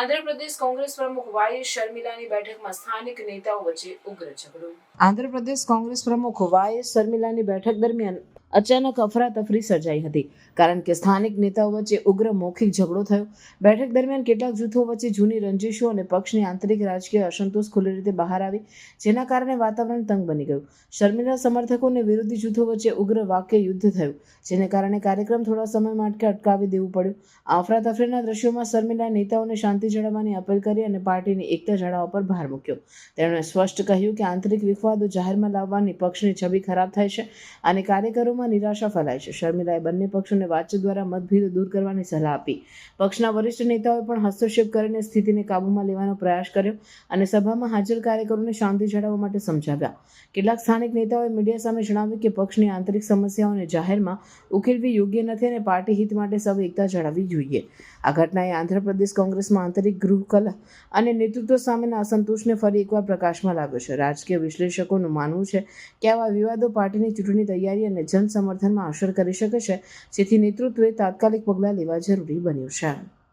આંધ્રપ્રદેશ કોંગ્રેસ પ્રમુખ વાય શર્મિલાની બેઠકમાં સ્થાનિક નેતાઓ વચ્ચે ઉગ્ર ઝઘડો. આંધ્રપ્રદેશ કોંગ્રેસ પ્રમુખ વાય શર્મિલાની બેઠક દરમિયાન અચાનક અફરાતફરી સર્જાઈ હતી. કારણ કે સ્થાનિક નેતાઓ વચ્ચે ઉગ્ર મૌખિક ઝઘડો થયો. બેઠક દરમિયાન કેટલાક જૂથો વચ્ચે જૂની રંજિશો અને પક્ષની આંતરિક રાજકીય અસંતોષ ખુલ્લી રીતે બહાર આવી, જેના કારણે વાતાવરણ તંગ બની ગયું. શર્મિલા સમર્થકો અને વિરોધી જૂથો વચ્ચે ઉગ્ર વાક્ય યુદ્ધ થયું, જેને કારણે કાર્યક્રમ થોડા સમય માટે અટકાવી દેવું પડ્યું. આ અફરાતફરીના દ્રશ્યોમાં શર્મિલાએ નેતાઓને શાંતિ જાળવવાની અપીલ કરી અને પાર્ટીની એકતા જાળવવા પર ભાર મૂક્યો. તેમણે સ્પષ્ટ કહ્યું કે આંતરિક વિખવાદો જાહેરમાં લાવવાની પક્ષની છબી ખરાબ થાય છે અને કાર્યકરોમાં નિરાશા ફેલાય છે. શર્મિલાએ બંને પક્ષોને વાતચીત દ્વારા મતભેદો દૂર કરવાની સલાહ આપી. પક્ષના વરિષ્ઠ નેતાઓએ પણ હસ્તક્ષેપ કરીને સ્થિતિને કાબૂમાં લેવાનો પ્રયાસ કર્યો અને સભામાં હાજર કાર્યકરોને શાંતિ જાળવવા માટે સમજાવ્યા. કેટલાક સ્થાનિક નેતાઓએ મીડિયા સામે જણાવ્યું કે પક્ષની આંતરિક સમસ્યાઓને જાહેરમાં ઉકેલવી યોગ્ય નથી અને પાર્ટી હિત માટે સૌ એકતા જાળવવી જોઈએ. આ ઘટનાએ આંધ્રપ્રદેશ કોંગ્રેસમાં આંતરિક ગૃહ કલા અને નેતૃત્વ સામેના અસંતોષને ફરી એકવાર પ્રકાશમાં લાવ્યો છે. રાજકીય વિશ્લેષકોનું માનવું છે કે આવા વિવાદો પાર્ટીની ચૂંટણી તૈયારી અને જન સમર્થનમાં અસર કરી શકે છે જેથી નેતૃત્વે તાત્કાલિક પગલાં લેવા જરૂરી બન્યું છે.